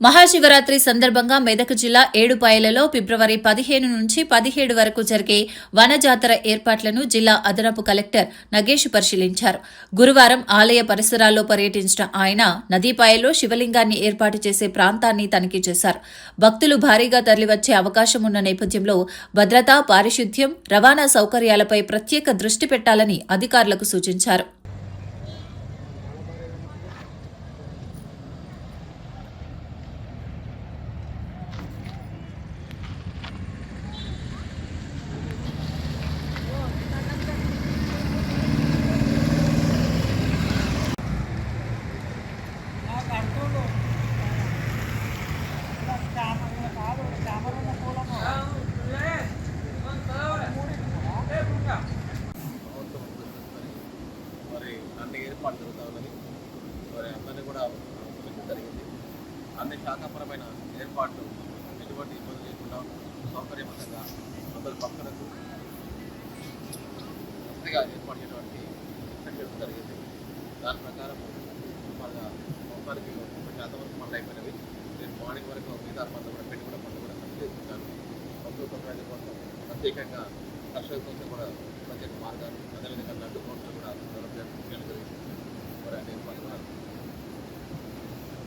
మహాశివరాత్రి సందర్భంగా మెదక్ జిల్లా ఏడుపాయలలో ఫిబ్రవరి పదిహేను నుంచి పదిహేడు వరకు జరిగే వనజాతర ఏర్పాట్లను జిల్లా అదనపు కలెక్టర్ నగేష్ పరిశీలించారు. గురువారం ఆలయ పరిసరాల్లో పర్యటించిన ఆయన నదీపాయలో శివలింగాన్ని ఏర్పాటు చేసే ప్రాంతాన్ని తనిఖీ చేశారు. భక్తులు భారీగా తరలివచ్చే అవకాశం ఉన్న నేపథ్యంలో భద్రత పారిశుద్ధ్యం రవాణా సౌకర్యాలపై ప్రత్యేక దృష్టి పెట్టాలని అధికారులకు సూచించారు. అన్ని ఏర్పాటు జరుగుతూ ఉన్నది మరి అందరినీ కూడా జరిగింది. అన్ని శాఖాపరమైన ఏర్పాట్లు ఎటువంటి ఇబ్బంది లేకుండా సౌకర్యవంతంగా అందరి భక్తులకు పూర్తిగా ఏర్పాటు చేయడానికి చర్యలు జరిగింది. దాని ప్రకారం సుమారుగా మొత్తానికి ముప్పై శాతం వరకు పనులు అయిపోయినవి. నేను మార్నింగ్ వరకు మిగతా పనులు కూడా పెట్టి కూడా పనులు కూడా కంప్లీట్ చేస్తున్నాను భక్తుల ప్రజల కోసం ప్రత్యేకంగా కర్షకుల కోసం కూడా ప్రత్యేక మార్గాలు అదేవిధంగా లడ్డు